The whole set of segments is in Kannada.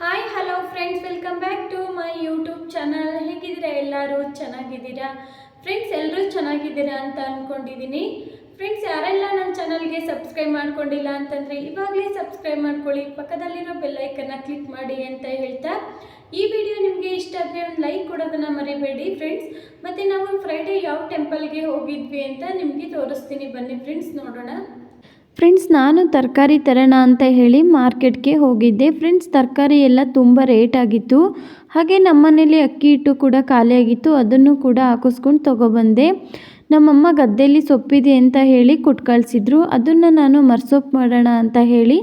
Hi hello friends welcome back to my YouTube channel ಹೇಗಿದ್ದೀರಾ ಎಲ್ಲರೂ? ಚೆನ್ನಾಗಿದ್ದೀರಾ? ಫ್ರೆಂಡ್ಸ್ ಎಲ್ಲರೂ ಚೆನ್ನಾಗಿದ್ದೀರಾ ಅಂತ ಅಂದ್ಕೊಂಡಿದ್ದೀನಿ ಫ್ರೆಂಡ್ಸ್ ಯಾರೆಲ್ಲ ನನ್ನ ಚಾನಲ್ಗೆ ಸಬ್ಸ್ಕ್ರೈಬ್ ಮಾಡ್ಕೊಂಡಿಲ್ಲ ಅಂತಂದರೆ ಇವಾಗಲೇ ಸಬ್ಸ್ಕ್ರೈಬ್ ಮಾಡ್ಕೊಳ್ಳಿ. ಪಕ್ಕದಲ್ಲಿರೋ ಬೆಲ್ಲೈಕನ್ನ ಕ್ಲಿಕ್ ಮಾಡಿ ಅಂತ ಹೇಳ್ತಾ. ಈ ವಿಡಿಯೋ ನಿಮಗೆ ಇಷ್ಟ ಆದರೆ ಒಂದು ಲೈಕ್ ಕೊಡೋದನ್ನು ಮರಿಬೇಡಿ ಫ್ರೆಂಡ್ಸ್ ಮತ್ತು ನಾವು ಫ್ರೈಡೇ ಯಾವ ಟೆಂಪಲ್ಗೆ ಹೋಗಿದ್ವಿ ಅಂತ ನಿಮಗೆ ತೋರಿಸ್ತೀನಿ. ಬನ್ನಿ ಫ್ರೆಂಡ್ಸ್ ನೋಡೋಣ. ಫ್ರೆಂಡ್ಸ್ ನಾನು ತರಕಾರಿ ತರೋಣ ಅಂತ ಹೇಳಿ ಮಾರ್ಕೆಟ್ಗೆ ಹೋಗಿದ್ದೆ. ಫ್ರೆಂಡ್ಸ್ ತರಕಾರಿ ಎಲ್ಲ ತುಂಬ ರೇಟ್ ಆಗಿತ್ತು. ಹಾಗೆ ನಮ್ಮನೇಲಿ ಅಕ್ಕಿ ಹಿಟ್ಟು ಕೂಡ ಖಾಲಿಯಾಗಿತ್ತು ಅದನ್ನು ಕೂಡ ಹಾಕಿಸ್ಕೊಂಡು ತೊಗೊಬಂದೆ. ನಮ್ಮಮ್ಮ ಗದ್ದೆಯಲ್ಲಿ ಸೊಪ್ಪಿದೆ ಅಂತ ಹೇಳಿ ಕೊಟ್ಟು ಕಳಿಸಿದ್ರು. ಅದನ್ನು ನಾನು ಮರ್ಸೊಪ್ಪು ಮಾಡೋಣ ಅಂತ ಹೇಳಿ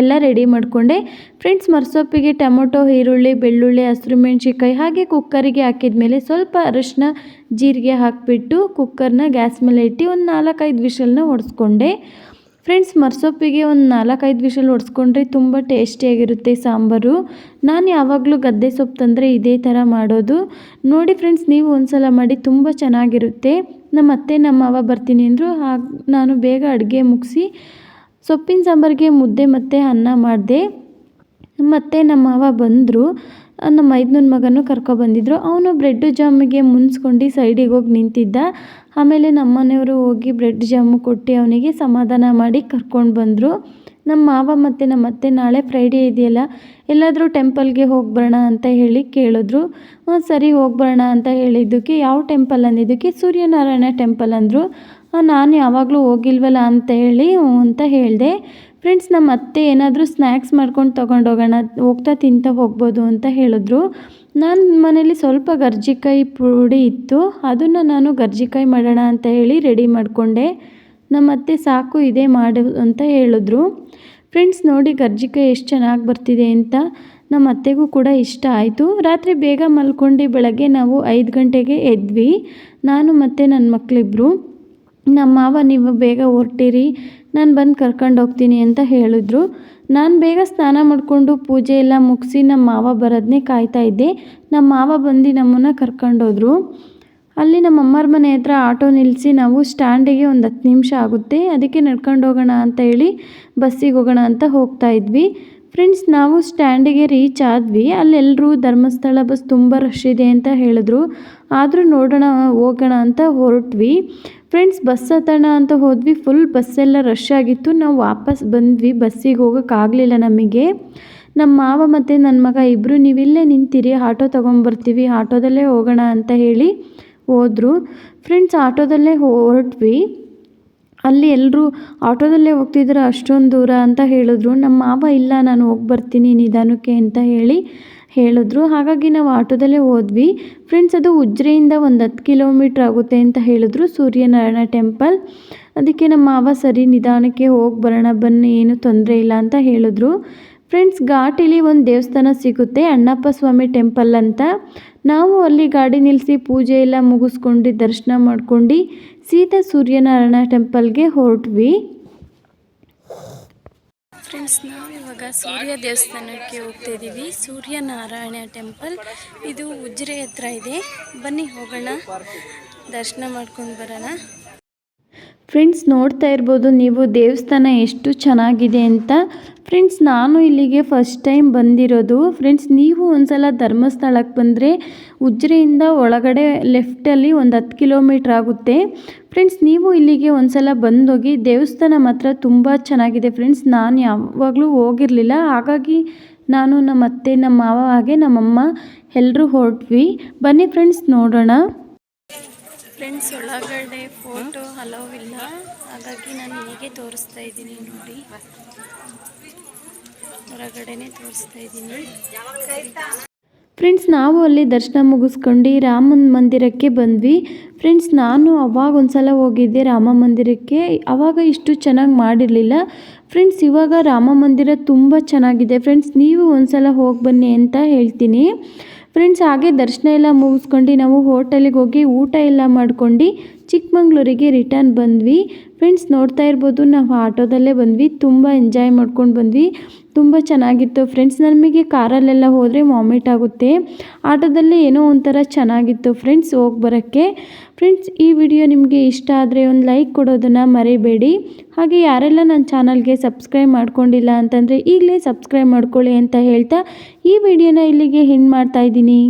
ಎಲ್ಲ ರೆಡಿ ಮಾಡಿಕೊಂಡೆ. ಫ್ರೆಂಡ್ಸ್ ಮರ್ಸೊಪ್ಪಿಗೆ ಟೊಮೊಟೊ, ಈರುಳ್ಳಿ, ಬೆಳ್ಳುಳ್ಳಿ, ಹಸಿರು ಮೆಣಸಿನ್ಕಾಯಿ ಹಾಗೆ ಕುಕ್ಕರಿಗೆ ಹಾಕಿದ ಮೇಲೆ ಸ್ವಲ್ಪ ಅರಿಶಿನ, ಜೀರಿಗೆ ಹಾಕಿಬಿಟ್ಟು ಕುಕ್ಕರ್ನ ಗ್ಯಾಸ್ ಮೇಲೆ ಇಟ್ಟು ಒಂದು ನಾಲ್ಕೈದು ವಿಷಲನ್ನ ಹೊಡೆಸ್ಕೊಂಡೆ ಫ್ರೆಂಡ್ಸ್ ಮರ್ಸೊಪ್ಪಿಗೆ ಒಂದು ನಾಲ್ಕೈದು ವಿಷಲ್ ಹೊಡೆಸ್ಕೊಂಡ್ರೆ ತುಂಬ ಟೇಸ್ಟಿಯಾಗಿರುತ್ತೆ ಸಾಂಬಾರು. ನಾನು ಯಾವಾಗಲೂ ಗದ್ದೆ ಸೊಪ್ಪು ತಂದರೆ ಇದೇ ಥರ ಮಾಡೋದು. ನೋಡಿ ಫ್ರೆಂಡ್ಸ್ ನೀವು ಒಂದ್ಸಲ ಮಾಡಿ ತುಂಬ ಚೆನ್ನಾಗಿರುತ್ತೆ. ನಮ್ಮ ಅತ್ತೆ ನಮ್ಮ ಅವ ಬರ್ತೀನಿ ಅಂದರು ಹಾಗೆ ನಾನು ಬೇಗ ಅಡುಗೆ ಮುಗಿಸಿ ಸೊಪ್ಪಿನ ಸಾಂಬಾರಿಗೆ ಮುದ್ದೆ ಮತ್ತು ಅನ್ನ ಮಾಡಿದೆ. ಮತ್ತು ನಮ್ಮ ಅವ ಬಂದರು. ನಮ್ಮ ಮೈದ್ನನ ಮಗನೂ ಕರ್ಕೊಬಂದಿದ್ರು ಅವನು ಬ್ರೆಡ್ಡು ಜಾಮಿಗೆ ಮುನ್ಸ್ಕೊಂಡು ಸೈಡಿಗೆ ಹೋಗಿ ನಿಂತಿದ್ದ. ಆಮೇಲೆ ನಮ್ಮ ಮನೆಯವರು ಹೋಗಿ ಬ್ರೆಡ್ ಜಾಮು ಕೊಟ್ಟು ಅವನಿಗೆ ಸಮಾಧಾನ ಮಾಡಿ ಕರ್ಕೊಂಡು ಬಂದರು. ನಮ್ಮ ಮಾವ ಮತ್ತು ನಮ್ಮ ಅತ್ತೆ, ನಾಳೆ ಫ್ರೈಡೇ ಇದೆಯಲ್ಲ, ಎಲ್ಲಾದರೂ ಟೆಂಪಲ್ಗೆ ಹೋಗಿ ಬರೋಣ ಅಂತ ಹೇಳಿ ಕೇಳಿದ್ರು. ಹ್ಞೂ ಸರಿ ಹೋಗಿ ಬರೋಣ ಅಂತ ಹೇಳಿದ್ದಕ್ಕೆ ಯಾವ ಟೆಂಪಲ್ ಅಂದಿದ್ದಕ್ಕೆ ಸೂರ್ಯನಾರಾಯಣ ಟೆಂಪಲ್ ಅಂದರು. ನಾನು ಯಾವಾಗಲೂ ಹೋಗಿಲ್ವಲ್ಲ ಅಂತ ಹೇಳಿ ಅಂತ ಹೇಳಿದೆ. ಫ್ರೆಂಡ್ಸ್ ನಮ್ಮ ಅತ್ತೆ ಏನಾದರೂ ಸ್ನ್ಯಾಕ್ಸ್ ಮಾಡ್ಕೊಂಡು ತೊಗೊಂಡೋಗೋಣ ಹೋಗ್ತಾ ತಿಂತಾ ಹೋಗ್ಬೋದು ಅಂತ ಹೇಳಿದ್ರು. ನಾನು ಮನೇಲಿ ಸ್ವಲ್ಪ ಗರ್ಜಿಕಾಯಿ ಪುಡಿ ಇತ್ತು, ಅದನ್ನು ನಾನು ಗರ್ಜಿಕಾಯಿ ಮಾಡೋಣ ಅಂತ ಹೇಳಿ ರೆಡಿ ಮಾಡಿಕೊಂಡೆ. ನಮ್ಮ ಅತ್ತೆ ಸಾಕು, ಇದೇ ಮಾಡು ಅಂತ ಹೇಳಿದ್ರು. ಫ್ರೆಂಡ್ಸ್ ನೋಡಿ ಗರ್ಜಿಕಾಯಿ ಎಷ್ಟು ಚೆನ್ನಾಗಿ ಬರ್ತಿದೆ ಅಂತ. ನಮ್ಮ ಅತ್ತೆಗೂ ಕೂಡ ಇಷ್ಟ ಆಯಿತು. ರಾತ್ರಿ ಬೇಗ ಮಲ್ಕೊಂಡು, ಬೆಳಗ್ಗೆ ನಾವು ಐದು ಗಂಟೆಗೆ ಎದ್ವಿ. ನಾನು ಮತ್ತು ನನ್ನ ಮಕ್ಕಳಿಬ್ರು ನಮ್ಮ ಮಾವ, ನೀವು ಬೇಗ ಹೊರಟಿರಿ, ನಾನು ಬಂದು ಕರ್ಕೊಂಡು ಹೋಗ್ತೀನಿ ಅಂತ ಹೇಳಿದ್ರು. ನಾನು ಬೇಗ ಸ್ನಾನ ಮಾಡಿಕೊಂಡು ಪೂಜೆ ಎಲ್ಲ ಮುಗಿಸಿ ನಮ್ಮ ಮಾವ ಬರೋದನ್ನೇ ಕಾಯ್ತಾ ಇದ್ದೆ. ನಮ್ಮ ಮಾವ ಬಂದು ನಮ್ಮನ್ನು ಕರ್ಕೊಂಡೋದ್ರು ಅಲ್ಲಿ ನಮ್ಮ ಅಮ್ಮರ ಮನೆ ಹತ್ರ ಆಟೋ ನಿಲ್ಲಿಸಿ ನಾವು ಸ್ಟ್ಯಾಂಡಿಗೆ ಒಂದು ಹತ್ತು ನಿಮಿಷ ಆಗುತ್ತೆ. ಅದಕ್ಕೆ ನಡ್ಕೊಂಡು ಹೋಗೋಣ ಅಂತ ಹೇಳಿ ಬಸ್ಸಿಗೆ ಹೋಗೋಣ ಅಂತ ಹೋಗ್ತಾ ಇದ್ವಿ. ಫ್ರೆಂಡ್ಸ್ ನಾವು ಸ್ಟ್ಯಾಂಡಿಗೆ ರೀಚ್ ಆದ್ವಿ. ಅಲ್ಲೆಲ್ಲರೂ ಧರ್ಮಸ್ಥಳ ಬಸ್ ತುಂಬ ರಶ್ ಇದೆ ಅಂತ ಹೇಳಿದ್ರು. ಆದರೂ ನೋಡೋಣ, ಹೋಗೋಣ ಅಂತ ಹೊರಟ್ವಿ. ಫ್ರೆಂಡ್ಸ್ ಬಸ್ ಹತ್ತೋಣ ಅಂತ ಹೋದ್ವಿ. ಫುಲ್ ಬಸ್ಸೆಲ್ಲ ರಶ್ ಆಗಿತ್ತು. ನಾವು ವಾಪಸ್ ಬಂದ್ವಿ. ಬಸ್ಸಿಗೆ ಹೋಗೋಕ್ಕಾಗಲಿಲ್ಲ ನಮಗೆ. ನಮ್ಮ ಮಾವ ಮತ್ತು ನನ್ನ ಮಗ ಇಬ್ಬರು ನೀವಿಲ್ಲೇ ನಿಂತಿರಿ. ಆಟೋ ತೊಗೊಂಬರ್ತೀವಿ. ಆಟೋದಲ್ಲೇ ಹೋಗೋಣ ಅಂತ ಹೇಳಿ ಹೋದರು. ಫ್ರೆಂಡ್ಸ್ ಆಟೋದಲ್ಲೇ ಹೊರಟ್ವಿ. ಅಲ್ಲಿ ಎಲ್ಲರೂ ಆಟೋದಲ್ಲೇ ಹೋಗ್ತಿದ್ರು, ಅಷ್ಟೊಂದು ದೂರ ಅಂತ ಹೇಳಿದ್ರು. ನಮ್ಮ ಮಾವ, ಇಲ್ಲ, ನಾನು ಹೋಗಿ ಬರ್ತೀನಿ ನಿಧಾನಕ್ಕೆ ಅಂತ ಹೇಳಿ ಹೇಳಿದ್ರು. ಹಾಗಾಗಿ ನಾವು ಆಟೋದಲ್ಲೇ ಹೋದ್ವಿ. ಫ್ರೆಂಡ್ಸ್ ಅದು ಉಜ್ರೆಯಿಂದ ಒಂದು ಹತ್ತು ಕಿಲೋಮೀಟ್ರ್ ಆಗುತ್ತೆ ಅಂತ ಹೇಳಿದ್ರು ಸೂರ್ಯನಾರಾಯಣ ಟೆಂಪಲ್. ಅದಕ್ಕೆ ನಮ್ಮ ಮಾವ, ಸರಿ, ನಿಧಾನಕ್ಕೆ ಹೋಗಿ ಬರೋಣ, ಬನ್ನಿ, ಏನೂ ತೊಂದರೆ ಇಲ್ಲ ಅಂತ ಹೇಳಿದ್ರು. ಫ್ರೆಂಡ್ಸ್, ಘಾಟಿಲಿ ಒಂದು ದೇವಸ್ಥಾನ ಸಿಗುತ್ತೆ, ಅಣ್ಣಪ್ಪ ಸ್ವಾಮಿ ಟೆಂಪಲ್ ಅಂತ. ನಾವು ಅಲ್ಲಿ ಗಾಡಿ ನಿಲ್ಲಿಸಿ ಪೂಜೆ ಎಲ್ಲ ಮುಗಿಸ್ಕೊಂಡು ದರ್ಶನ ಮಾಡ್ಕೊಂಡು ಸೀತಾ ಸೂರ್ಯನಾರಾಯಣ ಟೆಂಪಲ್ಗೆ ಹೊರಟ್ವಿ. ಫ್ರೆಂಡ್ಸ್ ನಾವು ಇವಾಗ ಸೂರ್ಯ ದೇವಸ್ಥಾನಕ್ಕೆ ಹೋಗ್ತಾ ಇದ್ದೀವಿ ಸೂರ್ಯನಾರಾಯಣ ಟೆಂಪಲ್. ಇದು ಉಜಿರೆ ಹತ್ರ ಇದೆ. ಬನ್ನಿ ಹೋಗೋಣ. ದರ್ಶನ ಮಾಡ್ಕೊಂಡು ಬರೋಣ. ಫ್ರೆಂಡ್ಸ್ ನೋಡ್ತಾ ಇರ್ಬೋದು, ನೀವು ದೇವಸ್ಥಾನ ಎಷ್ಟು ಚೆನ್ನಾಗಿದೆ ಅಂತ. ಫ್ರೆಂಡ್ಸ್ ನಾನು ಇಲ್ಲಿಗೆ ಫಸ್ಟ್ ಟೈಮ್ ಬಂದಿರೋದು. ಫ್ರೆಂಡ್ಸ್ ನೀವು ಒಂದ್ಸಲ ಧರ್ಮಸ್ಥಳಕ್ಕೆ ಬಂದರೆ ಉಜ್ರೆಯಿಂದ ಒಳಗಡೆ ಲೆಫ್ಟಲ್ಲಿ ಒಂದು ಹತ್ತು ಕಿಲೋಮೀಟ್ರ್ ಆಗುತ್ತೆ. ಫ್ರೆಂಡ್ಸ್ ನೀವು ಇಲ್ಲಿಗೆ ಒಂದ್ಸಲ ಬಂದೋಗಿ ದೇವಸ್ಥಾನ ಮಾತ್ರ ತುಂಬ ಚೆನ್ನಾಗಿದೆ. ಫ್ರೆಂಡ್ಸ್ ನಾನು ಯಾವಾಗಲೂ ಹೋಗಿರಲಿಲ್ಲ. ಹಾಗಾಗಿ ನಾನು ನಮ್ಮ ಅತ್ತೆ, ನಮ್ಮ ಮಾವ ಹಾಗೆ ನಮ್ಮಮ್ಮ ಎಲ್ಲರೂ ಹೊರಟ್ವಿ ಬನ್ನಿ ಫ್ರೆಂಡ್ಸ್ ನೋಡೋಣ. ಫ್ರೆಂಡ್ಸ್ ಒಳಗಡೆ ಫೋಟೋ ಹಲವು ಇಲ್ಲ. ಹಾಗಾಗಿ ನಾನು ಹೀಗೆ ತೋರಿಸ್ತಾ ಇದ್ದೀನಿ ನೋಡಿ. ಹೊರಗಡೆನೆ ತೋರಿಸ್ತಾ ಇದ್ದೀನಿ. ಫ್ರೆಂಡ್ಸ್ ನಾವು ಅಲ್ಲಿ ದರ್ಶನ ಮುಗಿಸ್ಕೊಂಡು ರಾಮನ ಮಂದಿರಕ್ಕೆ ಬಂದ್ವಿ. ಫ್ರೆಂಡ್ಸ್ ನಾನು ಅವಾಗ ಒಂದ್ಸಲ ಹೋಗಿದ್ದೆ ರಾಮ ಮಂದಿರಕ್ಕೆ. ಅವಾಗ ಇಷ್ಟು ಚೆನ್ನಾಗಿ ಮಾಡಿರಲಿಲ್ಲ. ಫ್ರೆಂಡ್ಸ್ ಇವಾಗ ರಾಮ ಮಂದಿರ ತುಂಬ ಚೆನ್ನಾಗಿದೆ. ಫ್ರೆಂಡ್ಸ್ ನೀವು ಒಂದ್ಸಲ ಹೋಗಿ ಬನ್ನಿ ಅಂತ ಹೇಳ್ತೀನಿ. ಫ್ರೆಂಡ್ಸ್ ಹಾಗೆ ದರ್ಶನ ಎಲ್ಲ ಮುಗಿಸ್ಕೊಂಡು ನಾವು ಹೋಟೆಲಿಗೆ ಹೋಗಿ ಊಟ ಎಲ್ಲ ಮಾಡ್ಕೊಂಡು ಚಿಕ್ಕಮಂಗ್ಳೂರಿಗೆ ರಿಟರ್ನ್ ಬಂದ್ವಿ. ಫ್ರೆಂಡ್ಸ್ ನೋಡ್ತಾ ಇರ್ಬೋದು, ನಾವು ಆಟೋದಲ್ಲೇ ಬಂದ್ವಿ. ತುಂಬ ಎಂಜಾಯ್ ಮಾಡ್ಕೊಂಡು ಬಂದ್ವಿ. ತುಂಬ ಚೆನ್ನಾಗಿತ್ತು. ಫ್ರೆಂಡ್ಸ್ ನಮಗೆ ಕಾರಲ್ಲೆಲ್ಲ ಹೋದರೆ ವಾಮಿಟ್ ಆಗುತ್ತೆ. ಆಟೋದಲ್ಲಿ ಏನೋ ಒಂಥರ ಚೆನ್ನಾಗಿತ್ತು ಫ್ರೆಂಡ್ಸ್, ಹೋಗಿ ಬರೋಕ್ಕೆ. ಫ್ರೆಂಡ್ಸ್, ಈ ವಿಡಿಯೋ ನಿಮಗೆ ಇಷ್ಟ ಆದರೆ ಒಂದು ಲೈಕ್ ಕೊಡೋದನ್ನು ಮರಿಬೇಡಿ. ಹಾಗೆ ಯಾರೆಲ್ಲ ನನ್ನ ಚಾನಲ್ಗೆ ಸಬ್ಸ್ಕ್ರೈಬ್ ಮಾಡ್ಕೊಂಡಿಲ್ಲ ಅಂತಂದರೆ ಈಗಲೇ ಸಬ್ಸ್ಕ್ರೈಬ್ ಮಾಡ್ಕೊಳ್ಳಿ ಅಂತ ಹೇಳ್ತಾ ಈ ವಿಡಿಯೋನ ಇಲ್ಲಿಗೆ ಹೆಣ್ಣು ಮಾಡ್ತಾ ಇದ್ದೀನಿ.